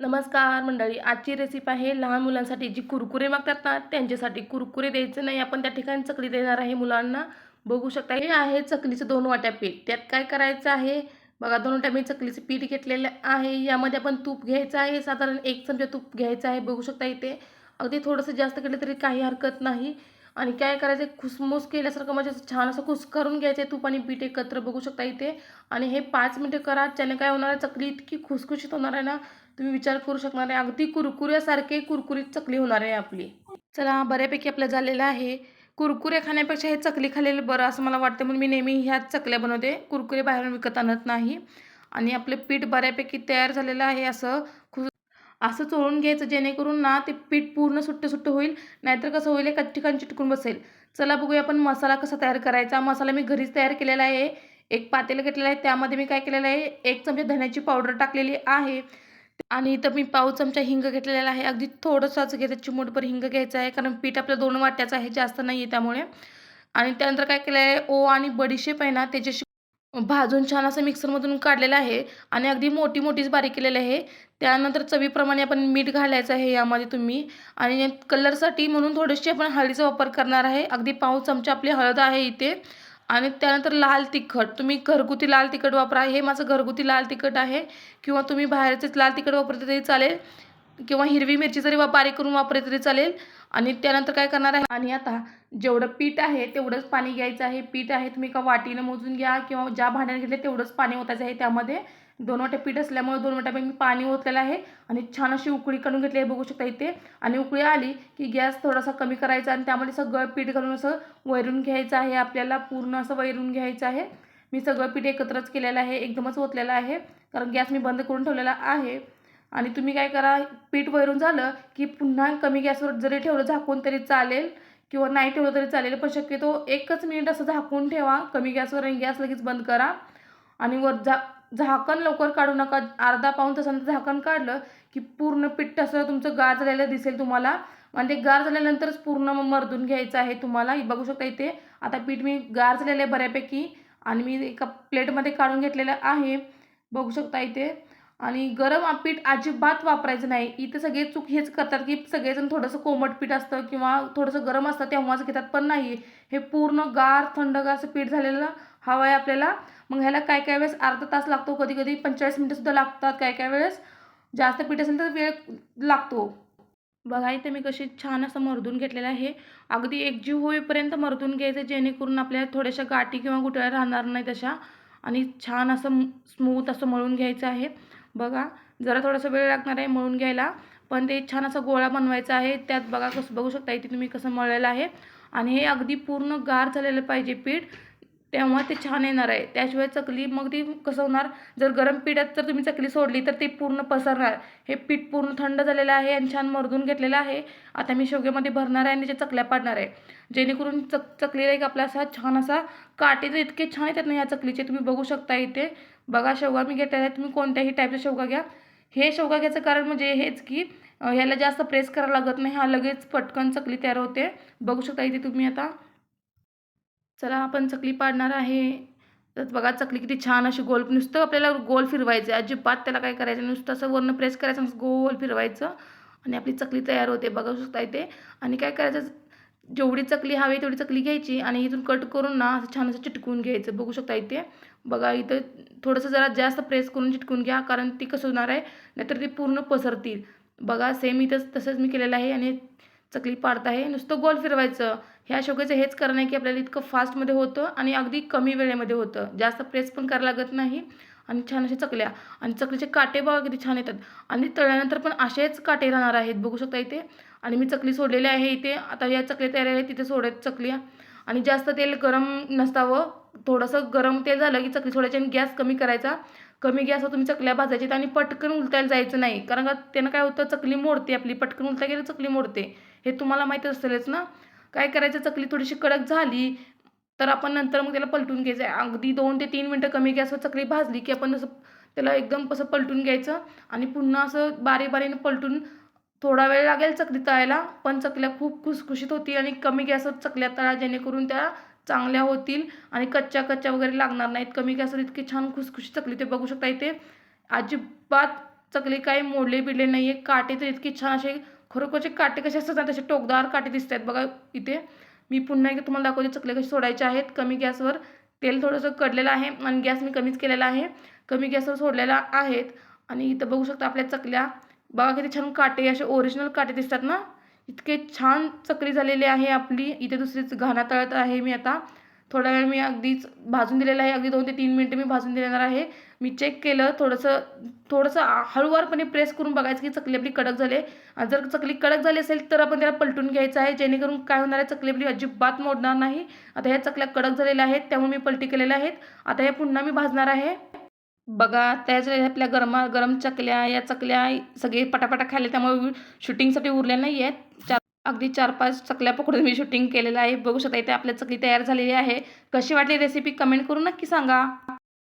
नमस्कार मंडळी आजची रेसिपी आहे लहान मुलांसाठी जी कुरकुरे मागतात ना त्यांच्यासाठी कुरकुरे द्यायचं नाही. आपण त्या ठिकाणी चकली देणार आहे मुलांना. बघू शकता हे आहे चकलीचं दोन वाट्या पीठ. त्यात काय करायचं आहे? बघा दोन वाट्या मी चकलीचं पीठ घेतलेलं आहे. यामध्ये आपण तूप घ्यायचं आहे. साधारण एक चमचा तूप घ्यायचं आहे. बघू शकता इथे. अगदी थोडंसं जास्त केलं तरी काही हरकत नाही. आणि काय करायचं? खुसमुस केल्यासारखं म्हणजे असं छान असं खुस करून घ्यायचं आहे. तूप आणि पीठ एकत्र बघू शकता इथे. आणि हे पाच मिनटं करा. त्याने काय होणार आहे? चकली इतकी खुसखुशीत होणार आहे ना तुम्ही विचार करू शकणार आहे. अगदी कुरकुऱ्यासारखे कुरकुरीत चकली होणार आहे आपली. चला बऱ्यापैकी आपलं झालेलं आहे. कुरकुरे खाण्यापेक्षा हे चकली खाल्लेलं बरं असं मला वाटतं. म्हणून मी नेहमी ह्याच चकल्या बनवते. कुरकुरे बाहेरून विकत आणत नाही. आणि आपलं पीठ बऱ्यापैकी तयार झालेलं आहे असं खु असं चोळून घ्यायचं. जेणेकरून ना ते पीठ पूर्ण सुट्ट सुट्ट होईल. नाहीतर कसं होईल एका ठिकाणी चिटकून बसेल. चला बघूया आपण मसाला कसा तयार करायचा. मसाला मी घरीच तयार केलेला आहे. एक पातेलं घेतलेलं आहे. त्यामध्ये मी काय केलेलं आहे? एक चमचे धण्याची पावडर टाकलेली आहे. आणि इथं मी पाव चमचा हिंग घेतलेला आहे. अगदी थोडंसंच घ्यायचं चिमूटभर हिंग घ्यायचं आहे कारण पीठ आपलं दोन वाट्याचं आहे जास्त नाही आहे त्यामुळे. आणि त्यानंतर काय केलं आहे ओ आणि बडीशेप आहे ना त्याच्याशी भाजून छान असं मिक्सरमधून काढलेलं आहे. आणि अगदी मोठी मोठीच बारीक केलेलं आहे. त्यानंतर चवीप्रमाणे आपण मीठ घालायचं आहे यामध्ये तुम्ही. आणि कलरसाठी म्हणून थोडीशी आपण हळदीचा वापर करणार आहे. अगदी पाव चमचा आपली हळद आहे इथे. आणि त्यानंतर लाल तिखट. तुम्ही घरगुती लाल तिखट वापरा. हे माझं घरगुती लाल तिखट आहे. किंवा तुम्ही बाहेरचेच लाल तिखट वापरले तरी चालेल. किंवा हिरवी मिरची जरी वा बारीक करून वापरली तरी चालेल. आणि त्यानंतर काय करणार आहे? आणि आता जेवढं पीठ आहे तेवढंच पाणी घ्यायचं आहे. पीठ आहे तुम्ही का वाटीनं मोजून घ्या किंवा ज्या भांड्याने घेतले तेवढंच पाणी ओतायचं आहे. त्यामध्ये दोन वाट्या पीठ असल्यामुळे दोन वाट्या मी पाणी ओतलेलं आहे. आणि छान अशी उकळी काढून घेतली आहे. बघू शकता इथे. आणि उकळी आली की गॅस थोडासा कमी करायचा आणि त्यामध्ये सगळं पीठ घालून असं वैरून घ्यायचं आहे. आपल्याला पूर्ण असं वैरून घ्यायचं आहे. मी सगळं पीठ एकत्रच केलेलं आहे. एकदमच ओतलेलं आहे. कारण गॅस मी बंद करून ठेवलेला आहे. आणि तुम्ही काय करा पीठ वैरून झालं की पुन्हा कमी गॅसवर जरी ठेवलं झाकून तरी चालेल किंवा नाही ठेवलं तरी चालेल पण शक्यतो एकच मिनिट असं झाकून ठेवा कमी गॅसवर आणि गॅस लगेच बंद करा. आणि वर झा झाकण लवकर काढू नका अर्धा पाऊन तासानंतर झाकण काढलं की पूर्ण पीठ असं तुमचं गार झालेलं दिसेल तुम्हाला. आणि ते गार झाल्यानंतरच पूर्ण मग मर्दून घ्यायचं आहे तुम्हाला. बघू शकता इथे आता पीठ मी गार झालेलं आहे बऱ्यापैकी. आणि मी एका प्लेटमध्ये काढून घेतलेलं आहे. बघू शकता इथे. आणि गरम पीठ अजिबात वापरायचं नाही. इथे सगळे चूक हेच करतात की सगळेजण थोडंसं कोमट पीठ असतं किंवा थोडंसं गरम असतं तेव्हाच घेतात पण नाही. हे पूर्ण गार थंडगार असं पीठ झालेलं हवं आहे आपल्याला. मग ह्याला काय काय वेळेस अर्धा तास लागतो? कधी कधी पंचेचाळीस मिनटंसुद्धा लागतात काय काय वेळेस. जास्त पीठ असेल तर वेळ लागतो. बघा इथे मी कशी छान असं मरदून घेतलेलं आहे. अगदी एकजीव होईपर्यंत मरदून घ्यायचं जेणेकरून आपल्याला थोड्याशा गाठी किंवा गुठळ्या राहणार नाही तशा. आणि छान असं स्मूथ असं मळून घ्यायचं आहे. बघा जरा थोडासा वेळ लागणार आहे मळून घ्यायला पण ते छान असा गोळा बनवायचा आहे. त्यात बघा कसं बघू शकता इथे तुम्ही कसं मळलेलं आहे. आणि हे अगदी पूर्ण गार झालेलं पाहिजे पीठ. तेव्हा ते छान येणार आहे. त्याशिवाय चकली मग ती कसं होणार? जर गरम पिठात जर तुम्ही चकली सोडली तर ती पूर्ण पसरणार. हे पीठ पूर्ण थंड झालेलं आहे आणि छान मर्दून घेतलेलं आहे. आता मी शेवग्यामध्ये भरणार आहे आणि त्याच्या चकल्या पाडणार आहे. जेणेकरून चक चकलीला एक आपला असा छान असा काटे तर इतके छान येतात ना या चकलीचे तुम्ही बघू शकता इथे. बघा शेवगा मी घेतलेला आहे तुम्ही कोणत्याही टाईपचा शेवगा घ्या. हे शेवगा घ्यायचं कारण म्हणजे हेच की ह्याला जास्त प्रेस करायला लागत नाही हा लगेच पटकन चकली तयार होते. बघू शकता इथे तुम्ही आता. चला आपण चकली पाडणार आहे. तर बघा चकली किती छान अशी गोल नुसतं आपल्याला गोल फिरवायचं आहे अजिबात त्याला काय करायचं नुसतं असं वरनं प्रेस करायचं गोल फिरवायचं. आणि आपली चकली तयार होते. बघू शकता इथे. आणि काय करायचं? जेवढी चकली हवी तेवढी चकली घ्यायची आणि इथून कट करून ना असं छान असं चिटकून घ्यायचं. बघू शकता इथे. बघा इथं थोडंसं जरा जास्त प्रेस करून चिटकून घ्या कारण ती कसं होणार आहे नाहीतर ती पूर्ण पसरतील. बघा सेम इथंच तसंच मी केलेलं आहे आणि चकली पाडत आहे. नुसतं गोल फिरवायचं. ह्या शोकेचं हेच कारण आहे की आपल्याला इतकं फास्टमध्ये होतं आणि अगदी कमी वेळेमध्ये होतं. जास्त प्रेस पण करायला लागत नाही. आणि छान अशा चकल्या. आणि चकलीचे काटे बघा किती छान येतात. आणि तळल्यानंतर पण असेच काटे राहणार आहेत. बघू शकता इथे. आणि मी चकली सोडलेली आहे इथे. आता या चकल्या तयार आहेत. तिथे सोडत चकल्या. आणि जास्त तेल गरम नसतावं थोडंसं गरम तेल झालं की चकली सोडायची आणि गॅस कमी करायचा. कमी गॅसवर तुम्ही चकल्या भाजायच्या आणि पटकन उलटायला जायचं नाही. कारण का त्यानं काय होतं? चकली मोडते आपली. पटकन उलटा गेलं चकली मोडते. हे तुम्हाला माहीत असेलच ना. काय करायचं? चकली थोडीशी कडक झाली तर आपण नंतर मग त्याला पलटून घ्यायचं. आहे अगदी दोन ते तीन मिनटं कमी गॅसवर चकली भाजली की आपण असं त्याला एकदम असं पलटून घ्यायचं आणि पुन्हा असं बारीक बारीनं पलटून थोडा वेळ लागेल चकली तळायला पण चकल्या खूप खुसखुशीत होती आणि कमी गॅसवर चकल्या तळा जेणेकरून त्या चांगल्या होतील आणि कच्च्या कच्च्या वगैरे लागणार नाहीत. कमी गॅसवर इतकी छान खुसखुशीत चकली ते बघू शकता इथे. अजिबात चकली काही मोडले बिडले नाही आहे काटे तर इतकी छान असे खरोखरचे काटे कसे असतात ना तसे टोकदार काटे दिसत आहेत बघा इथे. मी पुन्हा एकदा तुम्हाला दाखवते चकल्या कशी सोडायचे आहेत. कमी गॅसवर तेल थोडंसं कडलेलं आहे आणि गॅस मी कमीच केलेला आहे. कमी गॅसवर सोडलेला आहेत. आणि इथं बघू शकता आपल्या चकल्या. बघा किती छान काटे असे ओरिजिनल काटे दिसतात ना. इतके छान चकली झालेली आहे आपली. इथे दुसरीच घाणा तळत आहे मी आता. थोडा वेळ मी अगदीच भाजून दिलेला आहे. अगदी दोन ते तीन मिनटं मी भाजून देणार आहे. मी चेक केलं थोडंसं थोडंसं हळूवारपणे प्रेस करून बघायचं की चकली आपली कडक झाले आणि जर चकली कडक झाली असेल तर आपण त्याला पलटून घ्यायचं आहे. जेणेकरून काय होणार आहे चकली आपली अजिबात मोडणार नाही. आता ह्या चकल्या कडक झालेल्या आहेत त्यामुळे मी पलटी केलेल्या आहेत. आता हे पुन्हा मी भाजणार आहे. बघा त्याच आपल्या गरमा गरम चकल्या या चकल्या सगळे पटापटा खाल्ले त्यामुळे शूटिंगसाठी उरल्या नाही आहेत चार अगदी चार पाच चकल्या पकडून मी शूटिंग केलेलं आहे. बघू शकता इथे आपल्या चकली तयार झालेली आहे. कशी वाटली रेसिपी कमेंट करून नक्की सांगा.